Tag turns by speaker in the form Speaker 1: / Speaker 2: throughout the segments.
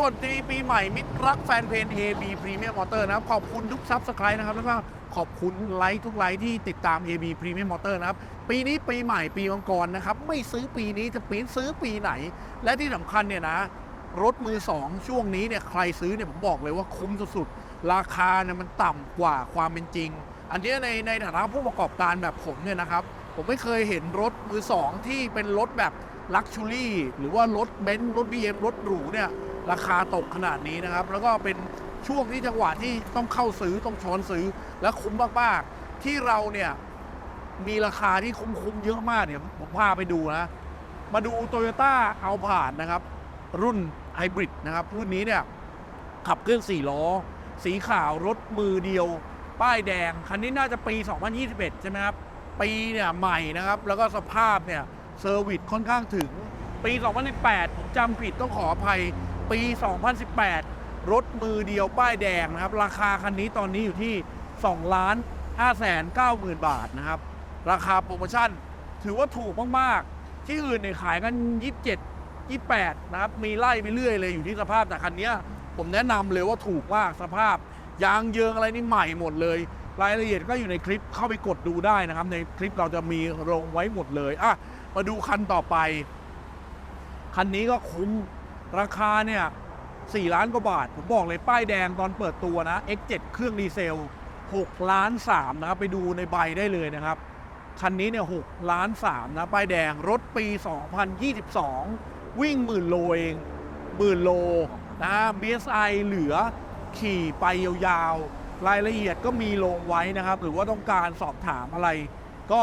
Speaker 1: สวัสดีปีใหม่มิตรรักแฟนเพลง AB Premium Motor นะครับ ขอบคุณทุกซับสไครต์นะครับ แล้วก็ขอบคุณไลค์ทุกไลค์ที่ติดตาม AB Premium Motor นะครับ ปีนี้ปีใหม่ปีมังกรนะครับ ไม่ซื้อปีนี้จะปีนซื้อปีไหน และที่สำคัญเนี่ยนะ รถมือสองช่วงนี้เนี่ยใครซื้อเนี่ยผมบอกเลยว่าคุ้มสุดๆ ราคาเนี่ยมันต่ำกว่าความเป็นจริง อันนี้ในในฐานะผู้ประกอบการแบบผมเนี่ยนะครับ ผมไม่เคยเห็นรถมือสองที่เป็นรถแบบลักชูรี่หรือว่ารถเบนซ์รถ BM รถหรูเนี่ย ราคาตกขนาดนี้นะครับ แล้วก็เป็นช่วงที่จังหวะที่ต้องเข้าซื้อต้องช้อนซื้อและคุ้มมากๆ ที่เราเนี่ยมีราคาที่คุ้มๆเยอะมากเนี่ยผมพาไปดูนะ มาดู t o y ยต้าเอาผ่านนะครับ รุ่นไฮบริดนะครับ รุ่นนี้เนี่ยขับเคลื่อน4ล้อ สีขาวรถมือเดียว ป้ายแดง คันนี้น่าจะปี 2021 ใช่ไหมครับ ปีเนี่ยใหม่นะครับ แล้วก็สภาพเนี่ยเซอร์วิสค่อนข้างถึง ปี 2018 ผมจำผิดต้องขออภัย ปี 2018 รถมือเดียวป้ายแดงนะครับ ราคาคันนี้ตอนนี้อยู่ที่2ล้าน5แสน9หมื่นบาทนะครับ ราคาโปรโมชั่นถือว่าถูกมาก ๆ ที่อื่นเนี่ยขายกัน 27 28 นะครับ มีไล่ไปเรื่อยเลยอยู่ที่สภาพแต่คันนี้ผมแนะนำเลยว่าถูกมากสภาพ ยางเยิงอะไรนี่ใหม่หมดเลย รายละเอียดก็อยู่ในคลิปเข้าไปกดดูได้นะครับ ในคลิปเราจะมีลงไว้หมดเลยอะมาดูคันต่อไป คันนี้ก็คุ้ม ราคาเนี่ย4ล้านกว่าบาท ผมบอกเลยป้ายแดงตอนเปิดตัวนะ X7 เครื่องดีเซล6ล้าน3นะครับ ไปดูในใบได้เลยนะครับ คันนี้เนี่ย6ล้าน3นะ ป้ายแดงรถปี 2022 วิ่งหมื่นโลเองหมื่นโลนะ BSI เหลือขี่ไปยาวๆ รายละเอียดก็มีลงไว้นะครับ หรือว่าต้องการสอบถามอะไร ก็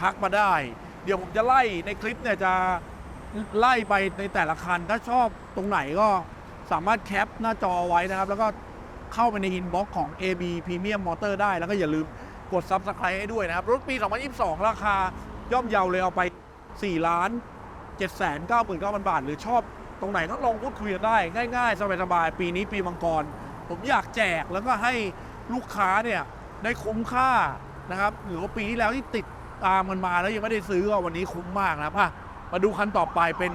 Speaker 1: ทักมาได้ เดี๋ยวผมจะไล่ในคลิปเนี่ยจะ ไล่ไปในแต่ละคัน ถ้าชอบตรงไหนก็สามารถแคปหน้าจอไว้นะครับ แล้วก็เข้าไปในอินบ็อกของ AB Premium Motor ได้ แล้วก็อย่าลืมกด Subscribe ให้ด้วยนะครับ รถปี 2022 ราคาย่อมเยาเลยเอาไป 4 ล้าน 7 9 9 0 0 0 บาท หรือชอบตรงไหนก็ลองพูดคุยกันได้ ง่าย ๆ สบายๆปีนี้ปีมังกร ผมอยากแจกแล้วก็ให้ลูกค้าเนี่ยได้คุ้มค่านะครับหรือว่าปีที่แล้วที่ติดตามมันมาแล้วยังไม่ได้ซื้อกวันนี้คุ้มมากนะครับอะ มาดูคันต่อไปเป็น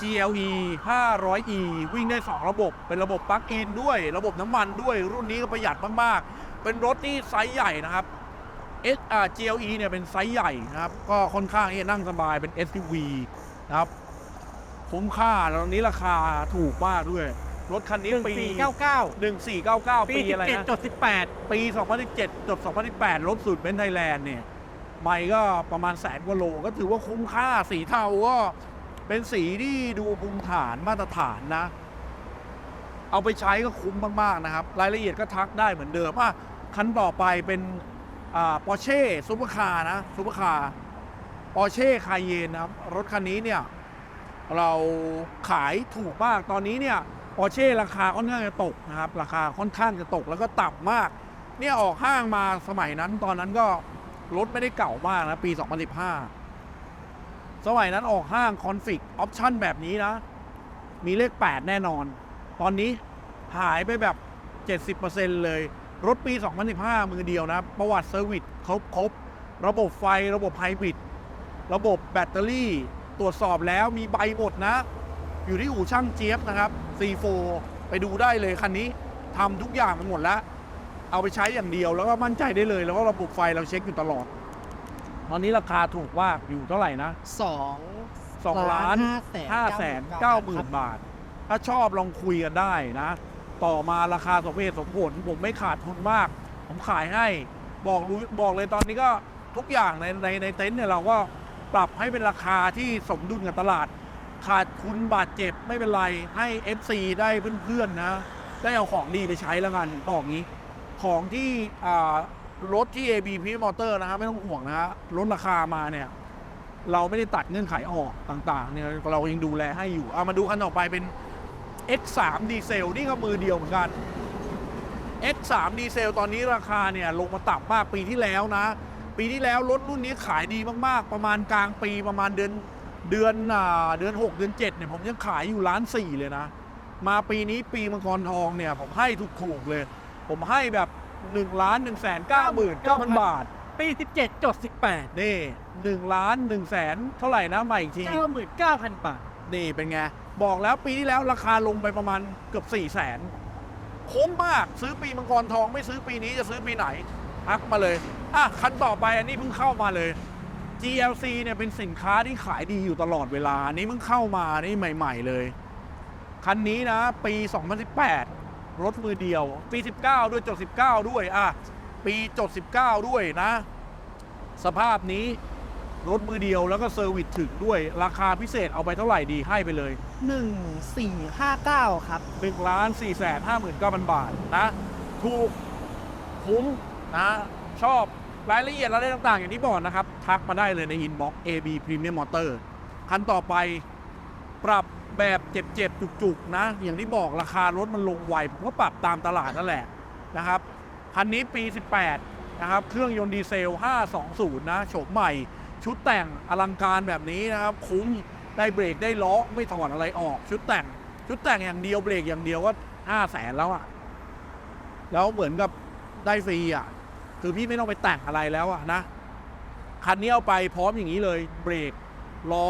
Speaker 1: GLE 500E วิ่งได้ 2 ระบบ เป็นระบบปลั๊กอินด้วย ระบบน้ำมันด้วย รุ่นนี้ก็ประหยัดมาก ๆ เป็นรถที่ไซส์ใหญ่นะครับ S อ่า GLE เนี่ยเป็นไซส์ใหญ่นะครับ ก็ค่อนข้างที่จะนั่งสบายเป็น SUV นะครับคุ้มค่าแล้วตอนนี้ราคาถูกมากด้วย รถคันนี้ปี
Speaker 2: 1499
Speaker 1: 1499
Speaker 2: ปี
Speaker 1: ปีอะไร
Speaker 2: 17
Speaker 1: นะ
Speaker 2: จด18
Speaker 1: ปี 2017จด2018 รถสูตรเบนไทยแลนด์เนี่ย ไม่ก็ประมาณแสนกว่าโลก็ถือว่าคุ้มค่าสีเทาก็เป็นสีที่ดูภูมิฐานมาตรฐานนะ เอาไปใช้ก็คุ้มมาก ๆ นะครับ รายละเอียดก็ทักได้เหมือนเดิมอะคันต่อไปเป็นอ่าปอร์เช่ซูเปอร์คาร์นะซูเปอร์คาร์ปอร์เช่คายเยนนะครับ รถคันนี้เนี่ย เราขายถูกมากตอนนี้เนี่ยปอร์เช่ราคาค่อนข้างจะตกนะครับ ราคาค่อนข้างจะตกแล้วก็ต่ำมาก เนี่ยออกห้างมาสมัยนั้นตอนนั้นก็ รถไม่ได้เก่ามากนะ ปี 2015 สมัยนั้นออกห้างคอนฟิกออปชั่นแบบนี้นะ มีเลข 8 แน่นอน ตอนนี้หายไปแบบ 70%เลย รถปี 2015 มือเดียวนะ ประวัติเซอร์วิสครบครบ ระบบไฟระบบไฮบริด ระบบแบตเตอรี่ ตรวจสอบแล้วมีใบหมดนะ อยู่ที่อู่ช่างเจี๊ยบนะครับ C4 ไปดูได้เลยคันนี้ทำทุกอย่างมันหมดแล้ว เอาไปใช้อย่างเดียวแล้วก็มั่นใจได้เลยแล้วก็ระบบไฟเราเช็คอยู่ตลอด ตอนนี้ราคาถูกมากอยู่เท่าไหร่นะ
Speaker 2: 2
Speaker 1: 2ล้าน5แสน9หมื่นบาท ถ้าชอบลองคุยกันได้นะ ต่อมาราคาสมเหตุสมผลผมไม่ขาดทุนมาก ผมขายให้บอกรู้บอกเลยตอนนี้ก็ทุกอย่างในในในเต็นท์เนี่ยเราก็ปรับให้เป็นราคาที่สมดุลกับตลาด ขาดทุนบาดเจ็บไม่เป็นไรให้ FC ได้เพื่อนๆนะ ได้เอาของดีไปใช้แล้วกันบอกงี้ ของที่รถที่ AB p m o t o r นะครับไม่ต้องห่วงนะฮะลดราคามาเนี่ย เราไม่ได้ตัดเงื่อนไขออกต่างๆเนี่ยเรายังดูแลให้อยู่เอามาดูคันต่อไปเป็น X3 ดีเซลนี่ก็มือเดียวเหมือนกัน X3 ดีเซลตอนนี้ราคาเนี่ยลงมาต่ำมากปีที่แล้วนะ ปีที่แล้วรถรุ่นนี้ขายดีมากๆ ประมาณกลางปีประมาณเดือนเดือนอ่าเดือน 6 เดือน 7เนี่ยผมยังขายอยู่ล้านสี่เลยนะ มาปีนี้ปีมังกรทองเนี่ยผมให้ถูกๆเลย ผมให้แบบ1ล้าน1แสน9หมื่น9,000 บาท
Speaker 2: ปี 17จด18
Speaker 1: นี่1ล้าน1แสนเท่าไหร่นะใหม่อีกที
Speaker 2: 99,000 บาท
Speaker 1: นี่เป็นไง บอกแล้วปีที่แล้วราคาลงไปประมาณเกือบ4ี่แสนคุ้มมากซื้อปีมังกรทองไม่ซื้อปีนี้จะซื้อปีไหนทักมาเลย อะ คันต่อไปอันนี้เพิ่งเข้ามาเลย GLC เนี่ยเป็นสินค้าที่ขายดีอยู่ตลอดเวลาอันนี้เพิ่งเข้ามานี่ใหม่ ๆ เลย คันนี้นะ ปี 2018 รถมือเดียว ปี 19 ด้วยจด19 ด้วยอะปีจด19 ด้วยนะ สภาพนี้รถมือเดียวแล้วก็เซอร์วิสถึงด้วยราคาพิเศษเอาไปเท่าไหร่ดีให้ไปเลย
Speaker 3: หนึ่งสี่ห้าเก้าครับ
Speaker 1: 1ล้าน4แสนห้าหมื่นเก้าพันบาทนะ ถูกคุ้มนะ ชอบรายละเอียดอะไรต่างๆ อย่างที่บอกนะครับ ทักมาได้เลยในอินบ็อก AB Premium Motor คันต่อไปปรับ แบบเจ็บๆ จุกๆ นะ อย่างที่บอกราคารถมันลงไวผมก็ปรับตามตลาดนั่นแหละนะครับคันนี้ปี 18 นะครับ เครื่องยนต์ดีเซล 520 นะโฉมใหม่ ชุดแต่งอลังการแบบนี้นะครับ คุ้มได้เบรกได้ล้อไม่ถอดอะไรออก ชุดแต่ง ชุดแต่งอย่างเดียวเบรกอย่างเดียวก็ห้าแสนแล้วอะแล้วเหมือนกับได้ฟรีอะคือพี่ไม่ต้องไปแต่งอะไรแล้วอะนะคันนี้เอาไปพร้อมอย่างนี้เลย เบรกล้อ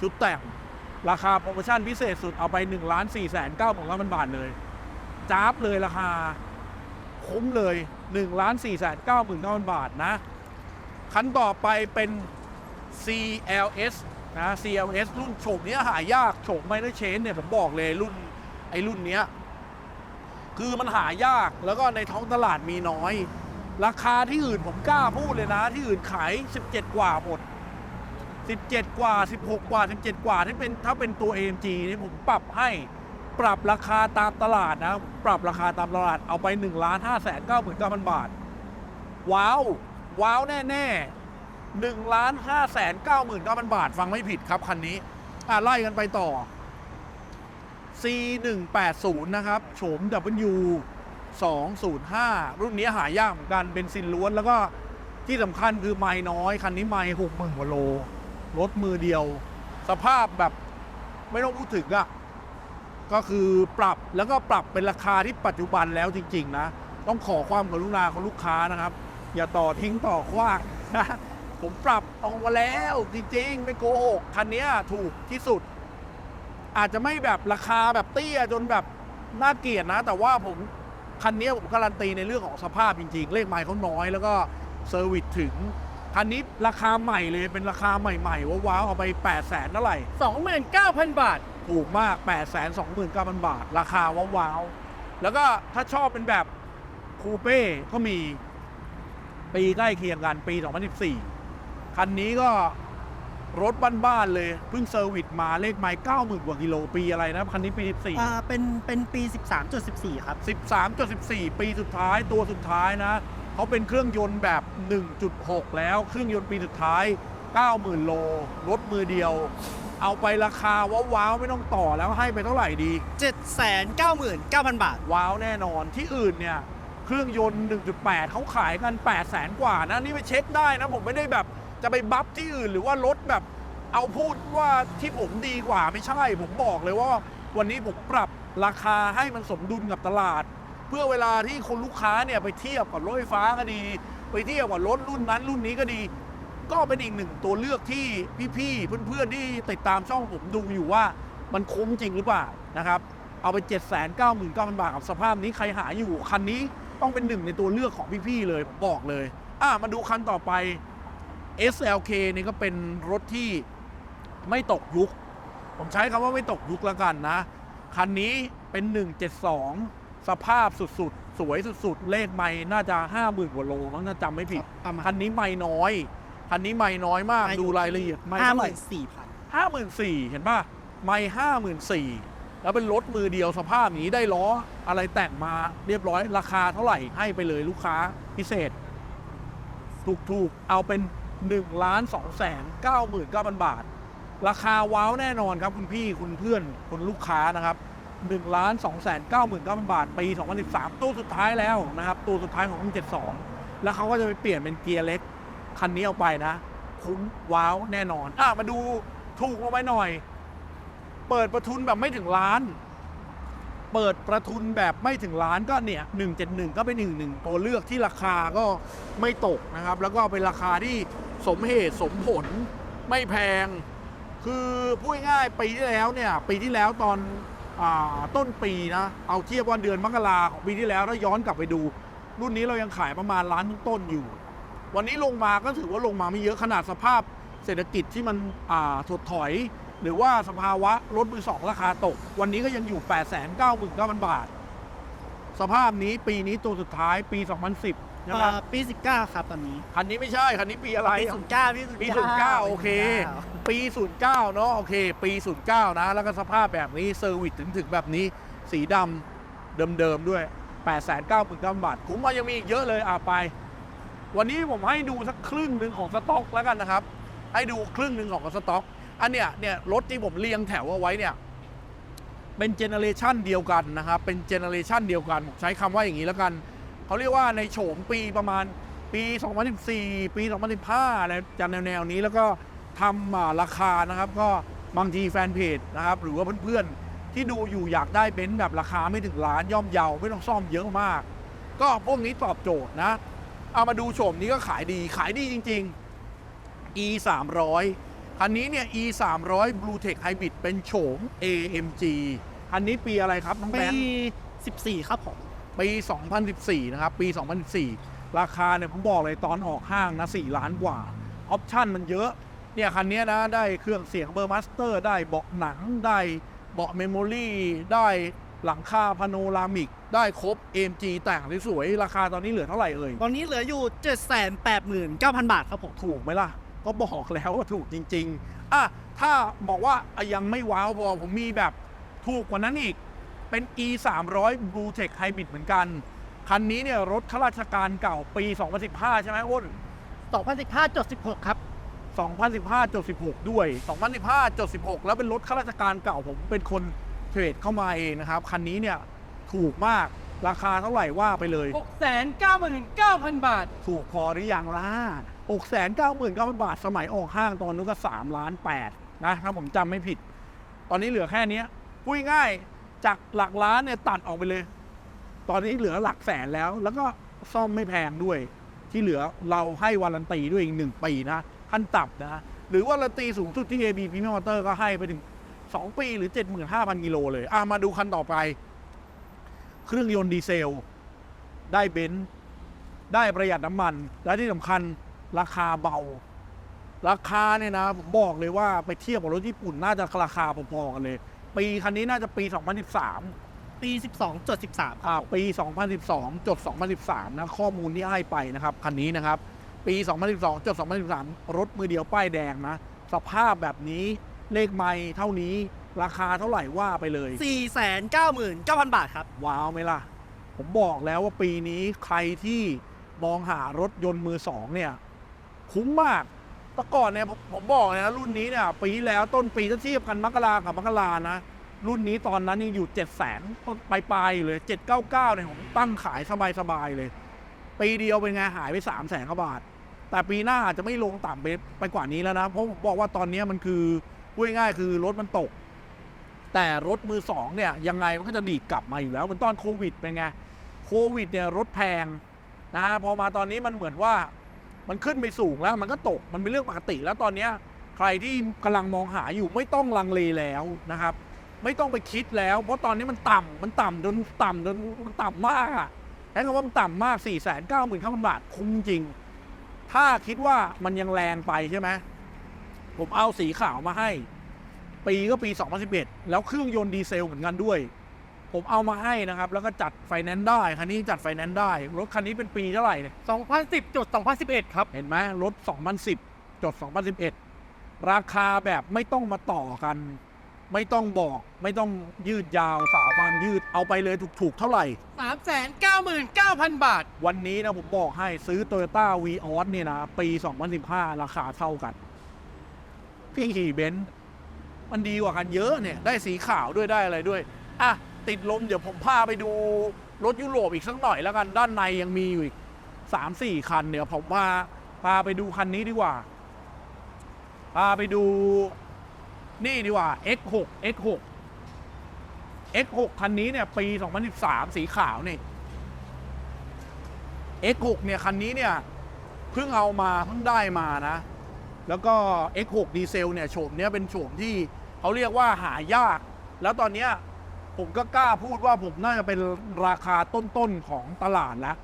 Speaker 1: ชุดแต่ง ราคาโปรโมชั่นพิเศษสุดเอาไป1นึ่งล้านสี่แสนเก้าหมื่นพันบาทเลยจ้าบเลยราคา คุ้มเลย1นึ่งล้านสี่แสนเก้าหมื่นพันบาทนะ คันต่อไปเป็น CLS นะ CLS รุ่นโฉมเนี้ยหายากโฉมไมเนอร์เชนเนี่ยผมบอกเลยรุ่นไอ้รุ่นเนี้ยคือมันหายากแล้วก็ในท้องตลาดมีน้อย ราคาที่อื่นผมกล้าพูดเลยนะ ที่อื่นขาย 17 กว่าหมด 17 กว่า 16 กว่า 17 กว่าที่เป็นถ้าเป็นตัว AMG นี่ผมปรับให้ปรับราคาตามตลาดนะ ปรับราคาตามตลาดเอาไป1ล้าน5แสน9หมื่น9พันบาท ว้าว ว้าวแน่ๆ1ล้าน5แสน9หมื่น9พันบาท ฟังไม่ผิดครับคันนี้ อะ ไล่กันไปต่อ C180 นะครับ โฉม W 205 รุ่นนี้หายากเหมือนกันเป็นซินล้วน แล้วก็ที่สำคัญคือไม้น้อย คันนี้ไม้หกหมื่นกว่าโล รถมือเดียว สภาพแบบไม่ต้องพูดถึงอะ่ะก็คือปรับแล้วก็ปรับเป็นราคาที่ปัจจุบันแล้วจริง ๆ นะ ต้องขอความกรุณาของลูกค้านะครับ อย่าต่อทิ้งต่อขว้างนะผมปรับออกมาแล้วจริงๆ ไม่โกหกคันนี้ถูกที่สุด อาจจะไม่แบบราคาแบบเตี้ยจนแบบน่าเกลียดนะ แต่ว่าผมคันนี้ผมการันตีในเรื่องของสภาพจริง ๆ เลขไมล์เขาน้อยแล้วก็เซอร์วิสถึง คันนี้ราคาใหม่เลยเป็นราคาใหม่ๆว้าวๆเอาไป 8 0 0แสนเท่าไหร่
Speaker 2: 29,000 บาท
Speaker 1: ถูกมาก 8 2 9 0 0 0 บาท ราคาว้าวๆแล้วก็ถ้าชอบเป็นแบบคูเป้ก็มี ปีใกล้เคียงกันปี 2014 คันนี้ก็รถบ้านๆเลยเพิ่งเซอร์วิสมาเลขไมล์90,000กว่ากิโลปีอะไรนะคันนี้ปี 14
Speaker 3: อ่าเป็นเป็นปี 13.14 ครับ
Speaker 1: 13.14 ปีสุดท้ายตัวสุดท้ายนะ เขาเป็นเครื่องยนต์แบบ 1.6 แล้ว เครื่องยนต์ปีสุดท้าย 90,000 โล รถมือเดียว เอาไปราคาว้าวๆไม่ต้องต่อแล้วให้ไปเท่าไหร่ดี
Speaker 3: 799,000 บาท
Speaker 1: ว้าวแน่นอนที่อื่นเนี่ยเครื่องยนต์ 1.8 เขาขายกัน8 0 0แสนกว่านะ นี่ไปเช็คได้นะ ผมไม่ได้แบบจะไปบัฟที่อื่นหรือว่ารถแบบ เอาพูดว่าที่ผมดีกว่าไม่ใช่ ผมบอกเลยว่า วันนี้ผมปรับราคาให้มันสมดุลกับตลาด เพื่อเวลาที่คนลูกค้าเนี่ยไปเทียบกับรถไฟฟ้าก็ดี ไปเทียบกับรถรุ่นนั้นรุ่นนี้ก็ดี ก็เป็นอีกหนึ่งตัวเลือกที่พี่ๆเพื่อนๆที่ติดตามช่องผมดูอยู่ว่ามันคุ้มจริงหรือเปล่านะครับเอาไป 7 9 9 0 0 0 บาทกับสภาพนี้ใครหาอยู่คันนี้ต้องเป็นหนึ่งในตัวเลือกของพี่ๆเลยผมบอกเลยอะมาดูคันต่อไป SLK นี่ก็เป็นรถที่ไม่ตกยุค ผมใช้คำว่าไม่ตกยุคแล้วกันนะ คันนี้เป็น 172 สภาพสุดๆ สวยสุดๆ เลขไม่น่าจะ50,000กว่าโลมั้งถ้าจำไม่ผิด
Speaker 3: ประมาณ
Speaker 1: คันนี้ไม่น้อย คันนี้ไม่น้อยมาก
Speaker 3: ไม่
Speaker 1: ดูรายละเอียดไม่เท่าไหร่
Speaker 3: 54,000
Speaker 1: ห้าหมื่นสี่เห็นป่ะ ไม่ห้าหมื่นสี่แล้วเป็นรถมือเดียวสภาพอย่างนี้ได้ล้ออะไรแต่งมาเรียบร้อย ราคาเท่าไหร่ให้ไปเลยลูกค้าพิเศษ ถูกๆ เอาเป็น1ล้าน2แสน9หมื่น9บาท ราคาว้าวแน่นอนครับคุณพี่คุณเพื่อนคุณลูกค้านะครับ 1ล้าน2แสน9หมื่น9บาท ปี 2013 ตู้สุดท้ายแล้วนะครับ ตู้สุดท้ายของ 72 แล้วเขาก็จะไปเปลี่ยนเป็นเกียร์เล็ก คันนี้เอาไปนะ คุ้มว้าวแน่นอน อะ มาดูถูกลงไปหน่อย เปิดประทุนแบบไม่ถึงล้าน เปิดประทุนแบบไม่ถึงล้านก็เนี่ย 171 ก็เป็นหนึ่งหนึ่งตัวเลือกที่ราคาก็ไม่ตกนะครับ แล้วก็เป็นราคาที่สมเหตุสมผลไม่แพง คือพูดง่ายปีที่แล้วเนี่ย ปีที่แล้วตอน ต้นปีนะ เอาเทียบว่าเดือนมกราของปีที่แล้วถ้าย้อนกลับไปดู รุ่นนี้เรายังขายประมาณล้านต้นอยู่ วันนี้ลงมาก็ถือว่าลงมาไม่เยอะขนาดสภาพเศรษฐกิจที่มันถดถอย หรือว่าสภาวะรถมือสองราคาตก วันนี้ก็ยังอยู่ 8 9 9 0 0 0 บาท สภาพนี้ปีนี้ตัวสุดท้ายปี 2010 นะครับ
Speaker 3: เอ่อปี19ครับตอนนี้
Speaker 1: คันนี้ไม่ใช่ คันนี้ปีอะไร
Speaker 3: ปี09พี่
Speaker 1: ปี09โอเค ปี 09เนาะโอเค ปี 09 นะ แล้วก็สภาพแบบนี้เซอร์วิสถึงถึงๆแบบนี้ สีดำเดิมๆด้วย 8 9 9 0 0 0บาทคุ้มมายังมีอีกเยอะเลยอะไป วันนี้ผมให้ดูสักครึ่งหนึ่งของสต็อกแล้วกันนะครับ ให้ดูครึ่งหนึ่งของสต็อก อันเนี้ยเนี่ยรถที่ผมเรียงแถวเอาไว้เนี่ย เป็นเจเนอเรชันเดียวกันนะครับ เป็นเจเนอเรชันเดียวกันผมใช้คำว่าอย่างนี้แล้วกัน เขาเรียกว่าในโฉมปีประมาณปี 2014 ปี 2015อะไรจะแนวๆนี้แล้วก็ทำอ่าราคานะครับ ก็บางทีแฟนเพจนะครับ หรือว่าเพื่อนๆ ที่ดูอยู่อยากได้เบนซ์แบบราคาไม่ถึงล้านย่อมเยาไม่ต้องซ่อมเยอะมาก ก็พวกนี้ตอบโจทย์นะ เอามาดูโฉมนี้ก็ขายดีขายดีจริง ๆ e 300คันนี้เนี่ย e 300 Blue Tech Hybrid เป็นโฉม AMG คันนี้ปีอะไรครับน้องแบงค์ปี
Speaker 3: 14 ครับผม
Speaker 1: ปี 2014 นะครับ ปี 2014 ราคาเนี่ยผมบอกเลยตอนออกห้างนะ4ล้านกว่า ออปชั่นมันเยอะ เนี่ยคันเนี้ยนะได้เครื่องเสียงเบอร์มาสเตอร์ได้เบาะหนังได้เบาะเมมโมรี่ได้หลังคาพาโนรามิก ได้ครบ AMG แต่งสวยๆราคาตอนนี้เหลือเท่าไหร่เอ่ย
Speaker 3: ตอนนี้เหลืออยู่ 789,000 บาทครับผม
Speaker 1: ถูกไหมล่ะ ก็บอกแล้วว่าถูกจริง ๆ อะ ถ้าบอกว่าอะยังไม่ว้าวพอผมมีแบบถูกกว่านั้นอีก เป็น e 3 0 0 Blue Tech Hybrid เหมือนกัน คันนี้เนี่ยรถข้าราชการเก่าปี 2015 ใช่ไหมอ้น
Speaker 2: 2015จด16 ครับ
Speaker 1: 2015จด16 ด้วย 2015จด16 แล้วเป็นรถข้าราชการเก่าผมเป็นคนเทรดเข้ามาเองนะครับ คันนี้เนี่ยถูกมากราคาเท่าไหร่ว่าไปเลย
Speaker 2: 699,000 บาท
Speaker 1: ถูกพอหรือยังล่ะ6 9 9 0 0 0 บาท สมัยออกห้างตอนนู้นก็3ล้าน8นะถ้าผมจำไม่ผิด ตอนนี้เหลือแค่เนี้ยพูดง่ายๆ จากหลักล้านเนี่ยตัดออกไปเลย ตอนนี้เหลือหลักแสนแล้ว แล้วก็ซ่อมไม่แพงด้วย ที่เหลือเราให้วารันตีด้วยอีกหนึ่งปีนะขั้นต่ำนะหรือวารันตีสูงสุดที่ AB Premium Motor ก็ให้ไปถึง 2 ปีหรือ 75,000กิโลเลยอะมาดูคันต่อไป เครื่องยนต์ดีเซล ได้เบนซ์ได้ประหยัดน้ำมัน และที่สำคัญราคาเบา ราคาเนี่ยนะผมบอกเลยว่าไปเทียบกับรถญี่ปุ่นน่าจะราคาพอๆกันเลย ปีคันนี้น่าจะปี 2013
Speaker 3: ปี 12จด13
Speaker 1: อ่าปี 2012จด2013 นะ ข้อมูลที่ให้ไปนะครับ คันนี้นะครับ ปี 2012จด2013 รถมือเดียวป้ายแดงนะ สภาพแบบนี้ เลขไม่เท่านี้ ราคาเท่าไหร่ว่าไปเลย
Speaker 3: 499,000 บาทครับ
Speaker 1: ว้าวไหมล่ะ ผมบอกแล้วว่าปีนี้ใครที่มองหารถยนต์มือสองเนี่ย คุ้มมาก แต่ก่อนเนี่ยผมบอกเลยนะรุ่นนี้เนี่ยปีแล้วต้นปีถ้าเทียบกันมกรากับมกรานะ รุ่นนี้ตอนนั้นยังอยู่เจ็ดแสนปลายปลายเลยเจ็ดเก้าเก้าเนี่ยผมตั้งขายสบายๆเลย ปีเดียวเป็นไงหายไปสามแสนกว่าบาท แต่ปีหน้าอาจจะไม่ลงต่ำไปไปกว่านี้แล้วนะ เพราะผมบอกว่าตอนนี้มันคือพูดง่ายคือรถมันตก แต่รถมือสองเนี่ยยังไงมันก็จะดีดกลับมาอยู่แล้วเหมันตอนโควิดเป็นไงโควิดเนี่ยรถแพงนะฮะพอมาตอนนี้มันเหมือนว่า มันขึ้นไปสูงแล้วมันก็ตกมันเป็นเรื่องปกติแล้วตอนเนี้ยใครที่กำลังมองหาอยู่ไม่ต้องลังเลแล้วนะครับ ไม่ต้องไปคิดแล้ว เพราะตอนนี้มันต่ำมันต่ำจนต่ำจนมันต่ำมากอะใช้คำว่ามันต่ำมาก4ี่แสนเก้าหมื่นข้าพันบาทคุ้มจริง ถ้าคิดว่ามันยังแรงไปใช่ไหมผมเอาสีขาวมาให้ ปีก็ปี 2011 แล้วเครื่องยนต์ดีเซลเหมือนกันด้วย ผมเอามาให้นะครับ แล้วก็จัดไฟแนนซ์ได้คันนี้จัดไฟแนนซ์ได้ รถคันนี้เป็นปีเท่าไหร่เนี่ย
Speaker 2: 2010จด2011 ครับ
Speaker 1: เห็นไหมรถ 2010จด2011 ราคาแบบไม่ต้องมาต่อกัน ไม่ต้องบอก ไม่ต้องยืดยาวสาววันยืดเอาไปเลยถูกๆเท่าไหร่
Speaker 2: 399,000 บาท
Speaker 1: วันนี้นะผมบอกให้ซื้อ Toyota v ีออสเนี่ยนะปี 2015 ราคาเท่ากัน พี่ขี่เบนซ์มันดีกว่ากันเยอะเนี่ย ได้สีขาวด้วยได้อะไรด้วย อะ ติดลม เดี๋ยวผมพาไปดูรถยุโรปอีกสักหน่อยแล้วกัน ด้านในยังมีอยู่อีก3 4คันเดี๋ยวผมพาพาไปดูคันนี้ดีกว่า พาไปดูนี่ดีกว่า X6 X6 X6 คันนี้เนี่ยปี 2013 สีขาวนี่ X6 เนี่ยคันนี้เนี่ยเพิ่งเอามาเพิ่งได้มานะ แล้วก็ X6 ดีเซลเนี่ยโฉมเนี้ยเป็นโฉมที่เขาเรียกว่าหายาก แล้วตอนเนี้ย ผมก็กล้าพูดว่าผมน่าจะเป็นราคาต้นๆของตลาดแล้ว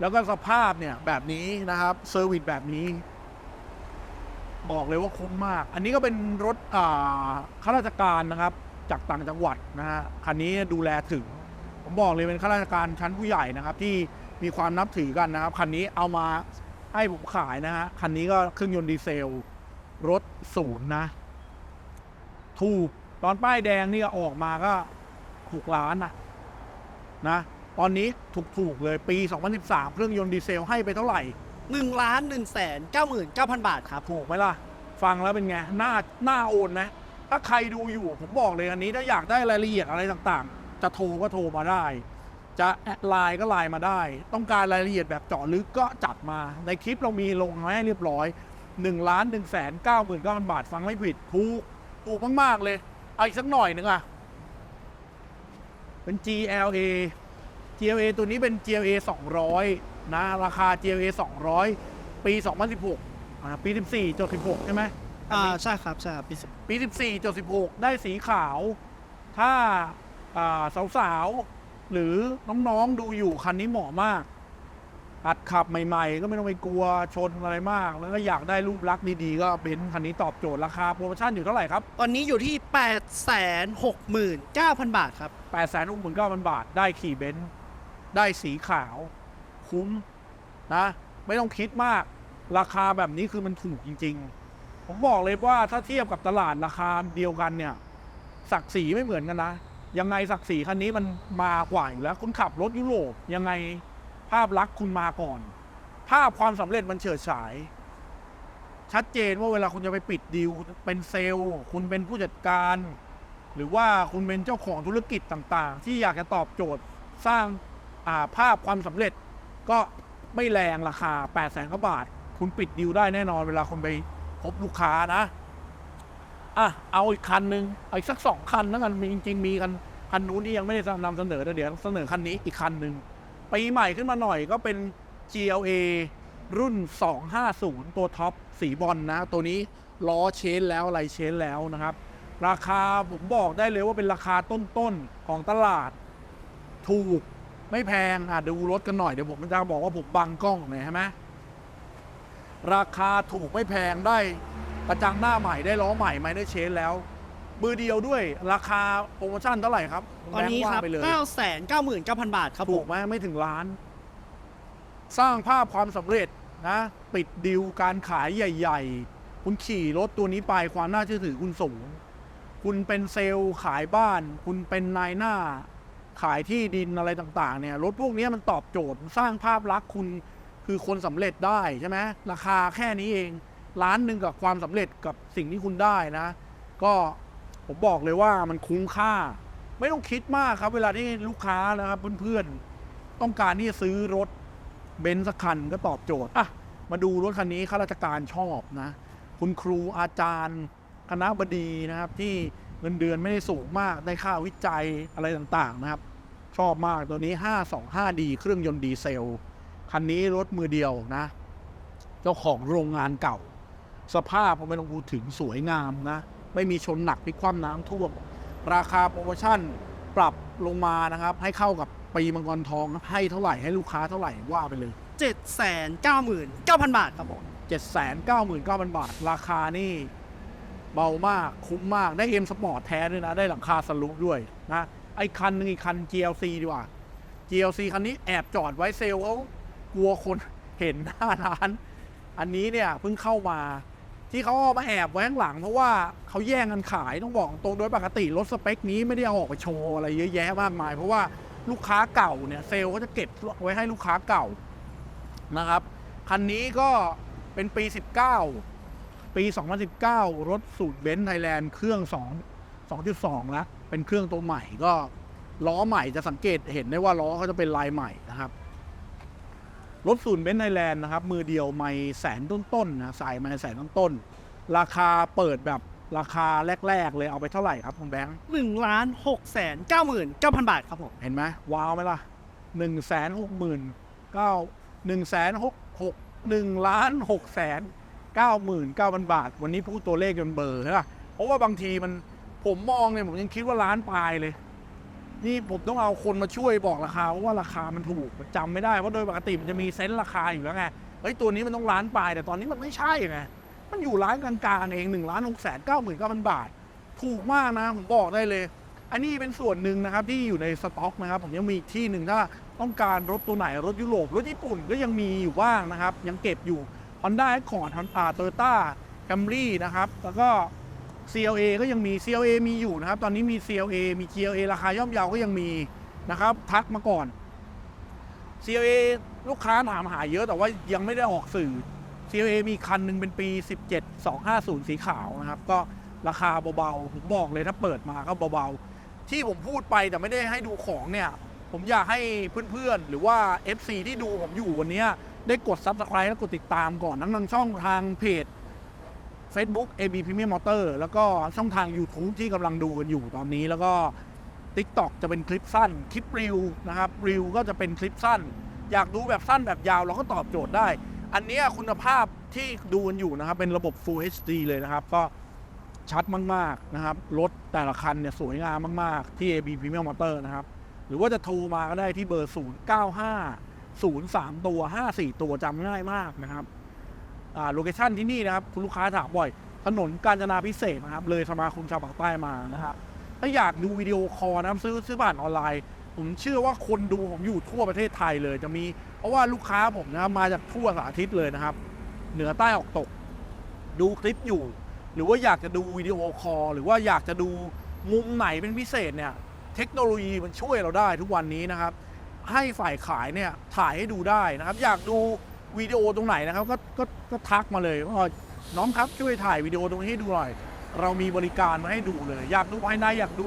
Speaker 1: แล้วก็สภาพเนี่ยแบบนี้นะครับเซอร์วิสแบบนี้ บอกเลยว่าคุ้มมาก อันนี้ก็เป็นรถอ่าข้าราชการนะครับ จากต่างจังหวัดนะฮะคันนี้ดูแลถึง ผมบอกเลยเป็นข้าราชการชั้นผู้ใหญ่นะครับ ที่มีความนับถือกันนะครับคันนี้เอามาให้ผมขายนะฮะคันนี้ก็เครื่องยนต์ดีเซล รถศูนย์นะ ถูกตอนป้ายแดงนี่ก็ออกมาก็ ถูกล้านนะนะ ตอนนี้ถูกๆเลยปี 2013 เครื่องยนต์ดีเซลให้ไปเท่าไหร่
Speaker 3: 1ล้าน1แสน99,000บาทครับ
Speaker 1: ถูกไหมล่ะ ฟังแล้วเป็นไงหน้าหน้าโอนนะ ถ้าใครดูอยู่ผมบอกเลยอันนี้ถ้าอยากได้รายละเอียดอะไรต่างๆ จะโทรก็โทรมาได้ จะแอดไลน์ก็ไลน์มาได้ ต้องการรายละเอียดแบบเจาะลึกก็จัดมา ในคลิปเรามีลงมาให้เรียบร้อย1ล้าน1แสน9หมื่น9บาทฟังไม่ผิดถูกถูกมากๆเลย เอาอีกสักหน่อยหนึงอะ เป็น GLA GLA ตัวนี้เป็น GLA 200 นะ ราคา GLA 200 ปี 2016อ่าปี 14จด16 ใช่ไหม
Speaker 3: อ่าใช่ครับใช่ครับพี่สิบ
Speaker 1: ปี 14จด16 ได้สีขาว ถ้าอ่าสาวๆ หรือน้อง ๆ ดูอยู่คันนี้เหมาะมาก หัดขับใหม่ๆ ก็ไม่ต้องไปกลัวชนอะไรมาก แล้วก็อยากได้รูปลักษณ์ดีๆ ก็เบนซ์คันนี้ตอบโจทย์ราคาโปรโมชั่นอยู่เท่าไหร่ครับ
Speaker 3: ตอนนี้อยู่ที่ 869,000 บาทครับ
Speaker 1: 8 6 9 0 0 0 บาทได้ขี่เบนซ์ได้สีขาว คุ้มนะ ไม่ต้องคิดมากราคาแบบนี้คือมันถูกจริง ๆ ผมบอกเลยว่าถ้าเทียบกับตลาดราคาเดียวกันเนี่ยศักดิ์ศรีไม่เหมือนกันนะยังไงศักดิ์ศรีคันนี้มันมากว่าอยู่แล้วคุณขับรถยุโรปยังไง ภาพลักษณ์คุณมาก่อน ภาพความสำเร็จมันเฉิดฉาย ชัดเจนว่าเวลาคุณจะไปปิดดีลเป็นเซลล์ คุณเป็นผู้จัดการ หรือว่าคุณเป็นเจ้าของธุรกิจต่างๆ ที่อยากจะตอบโจทย์สร้างาภาพความสำเร็จ ก็ไม่แรงราคา 8 0 0แสนกว่าบาท คุณปิดดีลได้แน่นอนเวลาคุณไปพบลูกค้านะอะเอาอีกคันหนึ่งเอาอีกสักสองคันแล้วกันจริงๆมีกันคันนู้นที่ยังไม่ได้นำเสนอแต่เดี๋ยวเสนอคันนี้อีกคันหนึ่ง ปีใหม่ขึ้นมาหน่อยก็เป็น GLA รุ่น 250 ตัวท็อปสีบอลนะ ตัวนี้ล้อเชนแล้วอะไรเชนแล้วนะครับ ราคาผมบอกได้เลยว่าเป็นราคาต้นๆ ของตลาด ถูกไม่แพงอะดูรถกันหน่อยเดี๋ยวผมจะบอกว่าผมบังกล้องหน่อยใช่ไหมราคาถูกไม่แพงได้กระจังหน้าใหม่ได้ล้อใหม่ไม่ได้เชนแล้ว มือเดียวด้วยราคาโปรโมชั่นเท่าไหร่ครับ
Speaker 3: ตอนนี้ครับ
Speaker 1: แงว่าไปเลย
Speaker 3: 999,000บาทครับผ
Speaker 1: ถูก
Speaker 3: ม
Speaker 1: ไหมไม่ถึงล้าน สร้างภาพความสำเร็จนะ ปิดดิวการขายใหญ่ ๆ คุณขี่รถตัวนี้ไปความน่าเชื่อถือคุณสูง คุณเป็นเซลล์ขายบ้าน คุณเป็นนายหน้า ขายที่ดินอะไรต่าง ๆ เนี่ยรถพวกนี้มันตอบโจทย์สร้างภาพลักษณ์คุณคือคนสำเร็จได้ใช่ไหมราคาแค่นี้เองล้านหนึ่งกับความสำเร็จกับสิ่งที่คุณได้นะ ก็ ผมบอกเลยว่ามันคุ้มค่า ไม่ต้องคิดมากครับ เวลาที่ลูกค้านะครับเพื่อนๆ ต้องการที่จะซื้อรถเบนซ์สักคันก็ตอบโจทย์อะมาดูรถคันนี้ข้าราชการชอบนะ คุณครูอาจารย์ คณะบดีนะครับ ที่เงินเดือนไม่ได้สูงมากได้ค่าวิจัยอะไรต่างๆนะครับ ชอบมากตัวนี้ 525D เครื่องยนต์ดีเซล คันนี้รถมือเดียวนะ เจ้าของโรงงานเก่า สภาพผมไม่ต้องพูดถึงสวยงามนะ ไม่มีชนหนักพลิกคว่ำน้ำท่วม ราคาโปรโมชั่นปรับลงมานะครับ ให้เข้ากับปีมังกรทองนะให้เท่าไหร่ให้ลูกค้าเท่าไหร่ว่าไปเลย
Speaker 3: 799,000 บาทครับผม
Speaker 1: 799,000 บาท ราคานี่เบามากคุ้มมากได้เอ็มสปอร์ตแท้ด้วยนะ ได้หลังคาสลุปด้วยนะไอ้คันหนึงอีกคัน GLC ดีกว่า GLC คันนี้แอบจอดไว้เซลล์เขากลัวคนเห็นหน้าร้าน อันนี้เนี่ยเพิ่งเข้ามา ที่เขาเอามาแอบไว้ข้างหลังเพราะว่าเขาแย่งกันขายต้องบอกตรงโดยปกติรถสเปคนี้ไม่ได้เอาออกไปโชว์อะไรเยอะแยะมากมาย เพราะว่าลูกค้าเก่าเนี่ยเซลล์เขาจะเก็บไว้ให้ลูกค้าเก่านะครับคันนี้ก็เป็นปี 19 ปี 2019 รถสูตรเบนซ์ไทยแลนด์เครื่อง 2 2.2แล้วเป็นเครื่องตัวใหม่ก็ล้อใหม่จะสังเกตเห็นได้ว่าล้อเขาจะเป็นลายใหม่นะครับ รถศูนย์เบนซ์ไทยแลนด์นะครับมือเดียวไม่แสนต้นๆนะใส่มาแสนต้นๆราคาเปิดแบบราคาแรก ๆ เลยเอาไปเท่าไหร่ครับคุณแบงค์
Speaker 3: 1ล้าน6แสน99,000บาทครับผม
Speaker 1: เห็นไหมว้าวไหมล่ะหนึ่งแสนหกหมื่นเก้าหนึ่งแสนหกหกหนึ่งล้านหกแสน99,000บาท วันนี้พูดตัวเลขกันเบอร์ใช่ปะเพราะว่าบางทีมันผมมองเนี่ยผมยังคิดว่าล้านปลายเลย นี่ผมต้องเอาคนมาช่วยบอกราคาเพราะว่าราคามันถูกจำไม่ได้เพราะโดยปกติมันจะมีเซนส์ราคาอยู่แล้วไงเฮ้ยตัวนี้มันต้องล้านปลายแต่ตอนนี้มันไม่ใช่ไงมันอยู่ร้านกลางๆเองหนึ่งล้านหกแสนเก้าหมื่นเก้าพันบาท ถูกมากนะผมบอกได้เลย อันนี้เป็นส่วนหนึ่งนะครับที่อยู่ในสต็อกนะครับ ผมยังมีอีกที่หนึ่งถ้าต้องการรถตัวไหนรถยุโรปรถญี่ปุ่นก็ยังมีอยู่บ้างนะครับ ยังเก็บอยู่ Honda Accord Honda Toyota Camry นะครับแล้วก็ CLA ก็ยังมี CLA มีอยู่นะครับ ตอนนี้มี CLA มี GLA ราคาย่อมเยาก็ยังมีนะครับ ทักมาก่อน CLA ลูกค้าถามหาเยอะแต่ว่ายังไม่ได้ออกสื่อ CLA มีคันหนึ่งเป็นปี 17 250 สีขาวนะครับ ก็ราคาเบาๆ ผมบอกเลยถ้าเปิดมาก็เบาๆ ที่ผมพูดไปแต่ไม่ได้ให้ดูของเนี่ย ผมอยากให้เพื่อนๆ หรือว่า FC ที่ดูผมอยู่วันนี้ได้กด Subscribe และกดติดตามก่อนทั้งทางช่องทางเพจ Facebook AB Premium Motor แล้วก็ช่องทาง YouTube ที่กำลังดูกันอยู่ตอนนี้ แล้วก็ TikTok จะเป็นคลิปสั้น คลิปรีวนะครับรีวก็จะเป็นคลิปสั้น อยากดูแบบสั้นแบบยาวเราก็ตอบโจทย์ได้ อันนี้คุณภาพที่ดูกันอยู่นะครับ เป็นระบบ Full HD เลยนะครับ ก็ชัดมาก ๆ นะครับ รถแต่ละคันเนี่ยสวยงามมาก ๆ ที่ AB Premium Motor นะครับ หรือว่าจะโทรมาก็ได้ที่เบอร์ 095 03 ตัว 54 ตัวจำง่ายมากนะครับ โลเคชั่นที่นี่นะครับคุณลูกค้าถามบ่อย ถนนกาญจนาพิเศษกนะครับ เลยสมาคมชาวปากใต้มานะครับถ้าอยากดูวิดีโอคอลนะครับซื้อซื้อผ่านออนไลน์ ผมเชื่อว่าคนดูผมอยู่ทั่วประเทศไทยเลยจะมี เพราะว่าลูกค้าผมนะครับมาจากทั่วสารทิศเลยนะครับ เหนือใต้ออกตก ดูคลิปอยู่ หรือว่าอยากจะดูวิดีโอคอลหรือว่าอยากจะดูมุมไหนเป็นพิเศษเนี่ย เทคโนโลยีมันช่วยเราได้ทุกวันนี้นะครับ ให้ฝ่ายขายเนี่ยถ่ายให้ดูได้นะครับ อยากดู วิดีโอตรงไหนนะครับก็ก็ก็ทักมาเลยว่าน้องครับช่วยถ่ายวิดีโอตรงนี้ให้ดูหน่อย เรามีบริการมาให้ดูเลย อยากดูภายในอยากดู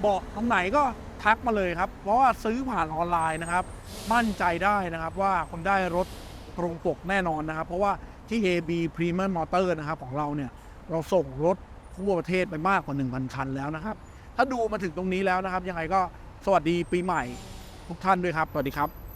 Speaker 1: เบาะตรงไหนก็ทักมาเลยครับ เพราะว่าซื้อผ่านออนไลน์นะครับ มั่นใจได้นะครับว่าคนได้รถตรงปกแน่นอนนะครับ เพราะว่าที่ AB Premium Motor นะครับของเราเนี่ยเราส่งรถทั่วประเทศไปมากกว่า 1,000 คันแล้วนะครับ ถ้าดูมาถึงตรงนี้แล้วนะครับ ยังไงก็สวัสดีปีใหม่ทุกท่านด้วยครับ สวัสดีครับ